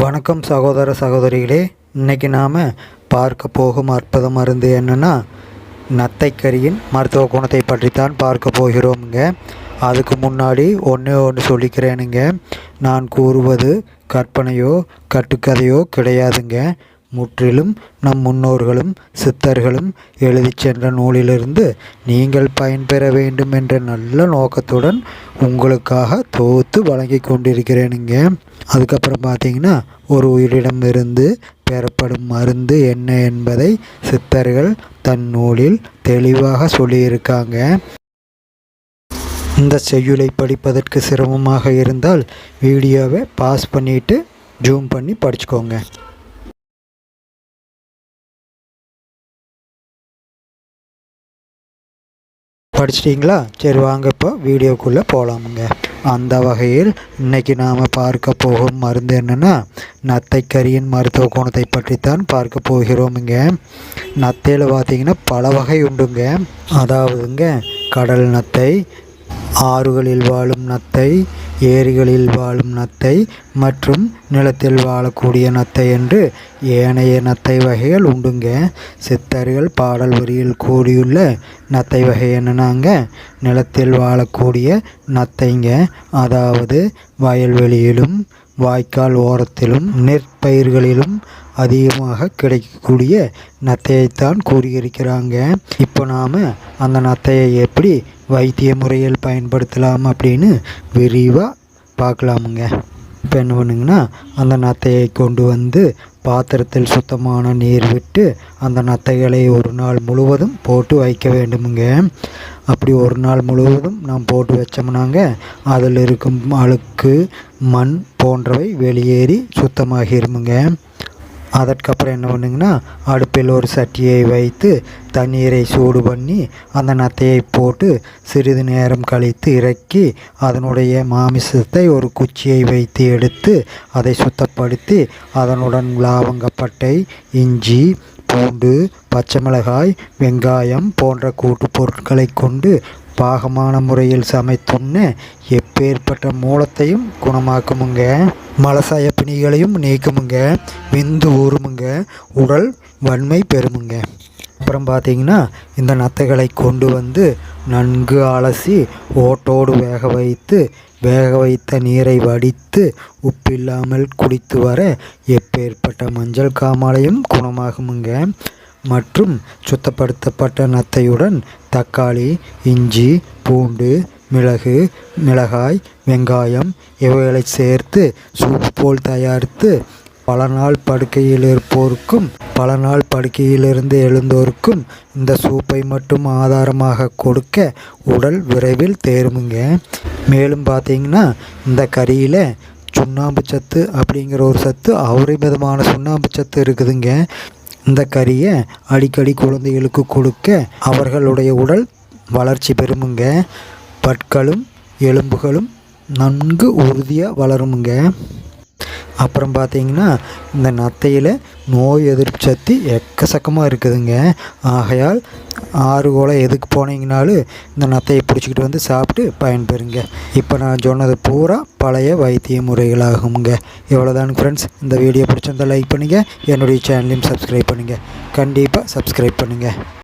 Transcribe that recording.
வணக்கம் சகோதர சகோதரிகளே இன்னைக்கு நாம் பார்க்க போகும் அற்புத மருந்து என்னென்னா நத்தைக்கரியின் மருத்துவ குணத்தை பற்றித்தான் பார்க்க போகிறோமுங்க. அதுக்கு முன்னாடி ஒன்றே ஒன்று சொல்லிக்கிறேனுங்க. நான் கூறுவது கற்பனையோ கட்டுக்கதையோ கிடையாதுங்க. முற்றிலும் நம் முன்னோர்களும் சித்தர்களும் எழுதி சென்ற நூலிலிருந்து நீங்கள் பயன்பெற வேண்டும் என்ற நல்ல நோக்கத்துடன் உங்களுக்காக தொகுத்து வழங்கி கொண்டிருக்கிறேனுங்க அதுக்கப்புறம் பார்த்தீங்கன்னா ஒரு உயிரிடமிருந்து பெறப்படும் மருந்து என்ன என்பதை சித்தர்கள் தன் நூலில் தெளிவாக சொல்லியிருக்காங்க. இந்த செய்யுளை படிப்பதற்கு சிரமமாக இருந்தால் வீடியோவை பாஸ் பண்ணிவிட்டு ஜூம் பண்ணி படிச்சுக்கோங்க. படிச்சிட்டிங்களா? சரி வாங்க இப்போ வீடியோக்குள்ளே போகலாமுங்க அந்த வகையில் இன்றைக்கி நாம் பார்க்க போகும் மருந்து என்னென்னா நத்தைக்கரியின் மருத்துவ குணத்தை பற்றித்தான் பார்க்க போகிறோமுங்க. நத்தையில் பார்த்தீங்கன்னா பல வகை உண்டுங்க. அதாவதுங்க கடல் நத்தை ஆறுகளில் வாழும் நத்தை ஏரிகளில் வாழும் நத்தை மற்றும் நிலத்தில் வாழக்கூடிய நத்தை என்று ஏனைய நத்தை வகைகள் உண்டுங்க. சித்தர்கள் பாடல் வரியில் கூடியுள்ள நத்தை வகை என்னன்னாங்க? நிலத்தில் வாழக்கூடிய நத்தைங்க. அதாவது வயல்வெளியிலும் வாய்க்கால் ஓரத்திலும் நெற்பயிர்களிலும் அதிகமாக கிடைக்கக்கூடிய நத்தையைத்தான் கூறியிருக்கிறாங்க. இப்போ நாம் அந்த நத்தையை எப்படி வைத்திய முறையில் பயன்படுத்தலாம் அப்படின்னு விரிவாக பார்க்கலாமுங்க. இப்போ என்ன பண்ணுங்கன்னா அந்த நத்தையை கொண்டு வந்து பாத்திரத்தில் சுத்தமான நீர் விட்டு அந்த நத்தைகளை ஒரு நாள் முழுவதும் போட்டு வைக்க வேண்டுமுங்க. அப்படி ஒரு நாள் முழுவதும் நாம் போட்டு வச்சோம்னாங்க அதில் இருக்கும் அழுக்கு மண் போன்றவை வெளியேறி சுத்தமாகிருமுங்க. அதற்கப்புறம் என்ன பண்ணுங்கன்னா அடுப்பில் ஒரு சட்டியை வைத்து தண்ணீரை சூடு பண்ணி அந்த நத்தையை போட்டு சிறிது நேரம் கழித்து இறக்கி அதனுடைய மாமிசத்தை ஒரு குச்சியை வைத்து எடுத்து அதை சுத்தப்படுத்தி அதனுடன் லாவங்கப்பட்டை இஞ்சி பூண்டு பச்சை மிளகாய் வெங்காயம் போன்ற கூட்டுப் பொருட்களை கொண்டு பாகமான முறையில் சமைத்துண்ண எப்பேற்பட்ட மூலத்தையும் குணமாக்குமுங்க. மலசாய பிணிகளையும் நீக்குமுங்க. விந்து ஊறுமுங்க. உடல் வன்மை பெறுமுங்க. அப்புறம் பார்த்தீங்கன்னா இந்த நத்தைகளை கொண்டு வந்து நன்கு அலசி ஓட்டோடு வேக வைத்து வேக வைத்த நீரை வடித்து உப்பில்லாமல் குடித்து வர எப்பேற்பட்ட மஞ்சள் காமாலையும் குணமாகுமுங்க. மற்றும் சுத்தப்படுத்தப்பட்ட நத்தையுடன் தக்காளி இஞ்சி பூண்டு மிளகு மிளகாய் வெங்காயம் இவைகளை சேர்த்து சூப் போல் தயாரித்து பல நாள் படுக்கையில் இருப்போருக்கும் பல நாள் படுக்கையிலிருந்து எழுந்தோருக்கும் இந்த சூப்பை மட்டும் ஆதாரமாக கொடுக்க உடல் விரைவில் தேருமுங்க. மேலும் பார்த்தீங்கன்னா இந்த கறியில் சுண்ணாம்பு சத்து அப்படிங்கிற ஒரு சத்து அபரிமிதமான சுண்ணாம்பு சத்து இருக்குதுங்க. இந்த கறியை அடிக்கடி குழந்தைகளுக்கு கொடுக்க அவர்களுடைய உடல் வளர்ச்சி பெறுமுங்க. பற்களும் எலும்புகளும் நன்கு உறுதியாக வளருமுங்க. அப்புறம் பார்த்தீங்கன்னா இந்த நத்தையில் நோய் எதிர்ப்பு சக்தி எக்கச்சக்கமாக இருக்குதுங்க. ஆகையால் ஆறு கோலம் எதுக்கு போனீங்கனாலும் இந்த நத்தையை பிடிச்சிக்கிட்டு வந்து சாப்பிட்டு பயன்பெறுங்க. இப்போ நான் சொன்னது பூரா பழைய வைத்திய முறைகளாகுங்க இவ்வளோதான் ஃப்ரெண்ட்ஸ் இந்த வீடியோ பிடிச்சிருந்தால் லைக் பண்ணுங்கள் என்னுடைய சேனலையும் சப்ஸ்கிரைப் பண்ணுங்கள் கண்டிப்பாக சப்ஸ்கிரைப் பண்ணுங்கள்